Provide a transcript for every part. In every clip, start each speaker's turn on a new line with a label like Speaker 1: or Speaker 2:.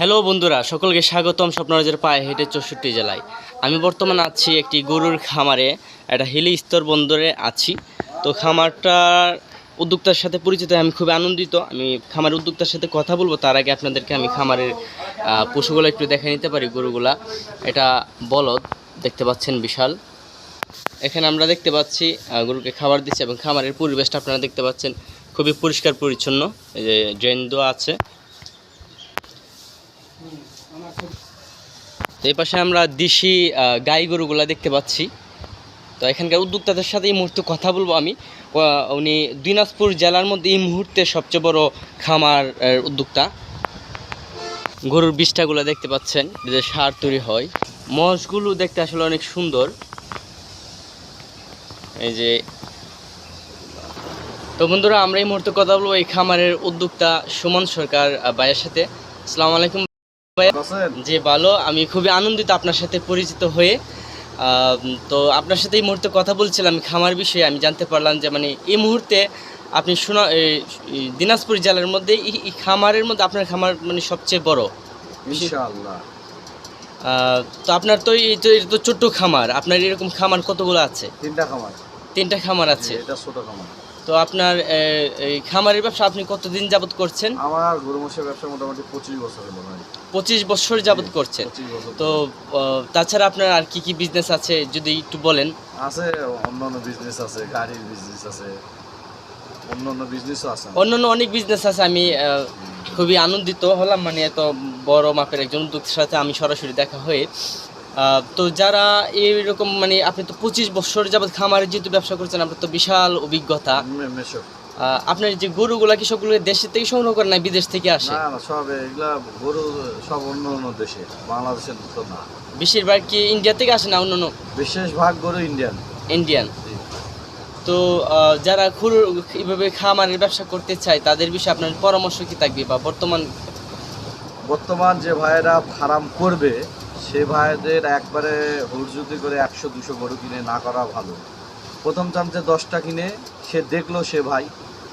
Speaker 1: Hello বন্ধুরা, সকলকে স্বাগতম স্বপ্নরাজের পায়ে হেঁটে চৌষট্টি জেলায়। আমি বর্তমানে আছি একটি গরুর খামারে, একটা হিলি স্তর বন্দরে আছি। তো খামারটার উদ্যোক্তার সাথে পরিচিত, আমি খুবই আনন্দিত। আমি খামারের উদ্যোক্তার সাথে কথা বলব, তার আগে আপনাদেরকে আমি খামারের পশুগুলো একটু দেখে নিতে পারি, গরুগুলা। এটা বলদ, দেখতে পাচ্ছেন বিশাল। এখানে আমরা দেখতে পাচ্ছি গরুকে খাবার দিচ্ছে এবং খামারের পরিবেশটা আপনারা দেখতে পাচ্ছেন। খুবই পরিষ্কার পরিচ্ছন্ন, এই যে ড্রেন দেওয়া আছে। তো এই পাশে আমরা দেশি গাই গরুগুলা দেখতে পাচ্ছি। তো এখানকার উদ্যোক্তাদের সাথে এই মুহূর্তে কথা বলব আমি। উনি দিনাজপুর জেলার মধ্যে এই মুহূর্তে সবচেয়ে বড় খামার উদ্যোক্তা। গরুর বিষ্ঠাগুলো দেখতে পাচ্ছেন যে সার তৈরি হয়। মহসগুলো দেখতে আসলে অনেক সুন্দর। এই যে তো বন্ধুরা, আমরা এই মুহূর্তে কথা বলব এই খামারের উদ্যোক্তা সুমন সরকার ভাইয়ের সাথে। আসসালামু আলাইকুম? জি ভালো। আমি খুবই আনন্দিত আপনার সাথে পরিচিত হয়ে। তো আপনার সাথে এই মুহূর্তে কথা বলছিলাম খামার বিষয়ে। আমি জানতে পারলাম যে মানে এই মুহূর্তে আপনি এই দিনাজপুর জেলার মধ্যে এই- খামারের মধ্যে আপনার খামার মানে সবচেয়ে বড়। তো আপনার তো এই তো ছোট্ট খামার। আপনার এরকম খামার কতগুলো আছে?
Speaker 2: তিনটা খামার।
Speaker 1: তিনটা খামার আছে।
Speaker 2: এটা ছোট খামার।
Speaker 1: তো আপনার এই খামারের ব্যবসা আপনি কতদিন যাবত করছেন?
Speaker 2: আমার গরু মোষের ব্যবসা মোটামুটি পঁচিশ বছর হলো ভাই
Speaker 1: পঁচিশ বছর যাবত করছেন। তো তাছাড়া আপনার আর কি কি বিজনেস আছে যদি একটু বলেন?
Speaker 2: আছে অন্যান্য বিজনেস আছে গাড়ির বিজনেস আছে অন্যান্য বিজনেসও আছে।
Speaker 1: অন্যান্য অনেক বিজনেস আছে আমি খুবই আনন্দিত হলাম। মানে এত বড় মাপের একজন উদ্যোক্তার সাথে আমি সরাসরি দেখা হয়ে তো যারা এইরকম মানে আপনি তো পঁচিশ বছর যাবৎ খামারে যেহেতু ব্যবসা করছেন আপনার তো বিশাল অভিজ্ঞতা। আপনার যে গরুগুলা কি সবগুলো দেশের থেকে সংগ্রহ করেন না বিদেশ থেকে আসে?
Speaker 2: না সব এগুলা গরু সব অন্য অন্য দেশে বাংলাদেশের তো না।
Speaker 1: বেশিরভাগ কি ইন্ডিয়া থেকে আসে না অন্য
Speaker 2: বিশেষ ভাগ গরু ইন্ডিয়ান
Speaker 1: ইন্ডিয়ান তো যারা খুর এইভাবে খামারের ব্যবসা করতে চায় তাদের বিষয়ে আপনার পরামর্শ কি থাকবে বা বর্তমান
Speaker 2: বর্তমান যে ভাইয়েরা ফার্ম করবে সে ভাইদের একবারে হুড়জুতি করে একশো দুশো গরু কিনে না করা ভালো। প্রথম চান্সে দশটা কিনে সে দেখল সে ভাই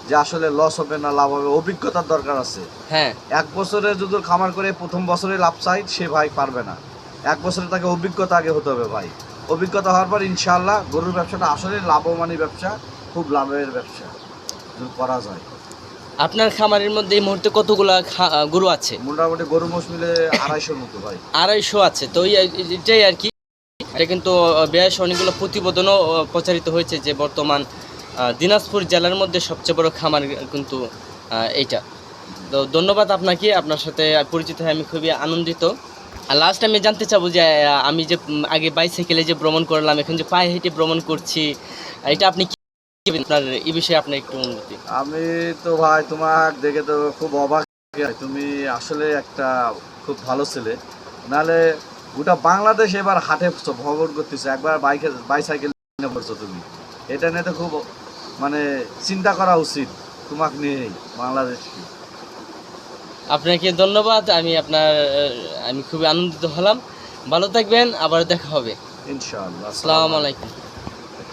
Speaker 2: যে আসলে লস হবে না লাভ হবে অভিজ্ঞতার দরকার আছে।
Speaker 1: হ্যাঁ।
Speaker 2: এক বছরে যদি খামার করে প্রথম বছরে লাভ চাই সে ভাই পারবে না। এক বছরে তাকে অভিজ্ঞতা আগে হতে হবে ভাই। অভিজ্ঞতা হওয়ার পর ইনশাআল্লাহ গরুর ব্যবসাটা আসলে লাভবানী ব্যবসা খুব লাভের ব্যবসা। করা যায়।
Speaker 1: আপনার খামারের মধ্যে এই মুহূর্তে কতগুলা গরু আছে?
Speaker 2: মোটামুটি গরু মোষ মিলে আড়াইশোর মতো ভাই
Speaker 1: আড়াইশো আছে। তো এটাই আর কি। এটা কিন্তু বেশ অনেকগুলো প্রতিবেদনও প্রচারিত হয়েছে যে বর্তমান দিনাজপুর জেলার মধ্যে সবচেয়ে বড় খামার কিন্তু এইটা। তো ধন্যবাদ আপনাকে। আপনার সাথে পরিচিত হয়ে আমি খুবই আনন্দিত। আর লাস্ট আমি জানতে চাবো যে আমি যে আগে বাইসাইকেলে যে ভ্রমণ করলাম এখন যে পায়ে হেঁটে ভ্রমণ করছি এটা আপনি আপনার এই বিষয়ে আপনার একটু অনুভূতি।
Speaker 2: আমি তো ভাই তোমার দেখে তো খুব অবাক তুমি আসলে একটা খুব ভালো ছেলে। নালে গোটা বাংলাদেশ এবার হাটে করতেছে। একবার বাইকে বাইসাইকেল পড়ছো তুমি। এটা নিয়ে তো খুব মানে চিন্তা করা উচিত তোমাকে নিয়েই বাংলাদেশকে।
Speaker 1: আপনাকে ধন্যবাদ। আমি আপনার আমি খুবই আনন্দিত হলাম। ভালো থাকবেন। আবার দেখা হবে।
Speaker 2: ইনশাআল্লাহ।
Speaker 1: আসসালামু আলাইকুম।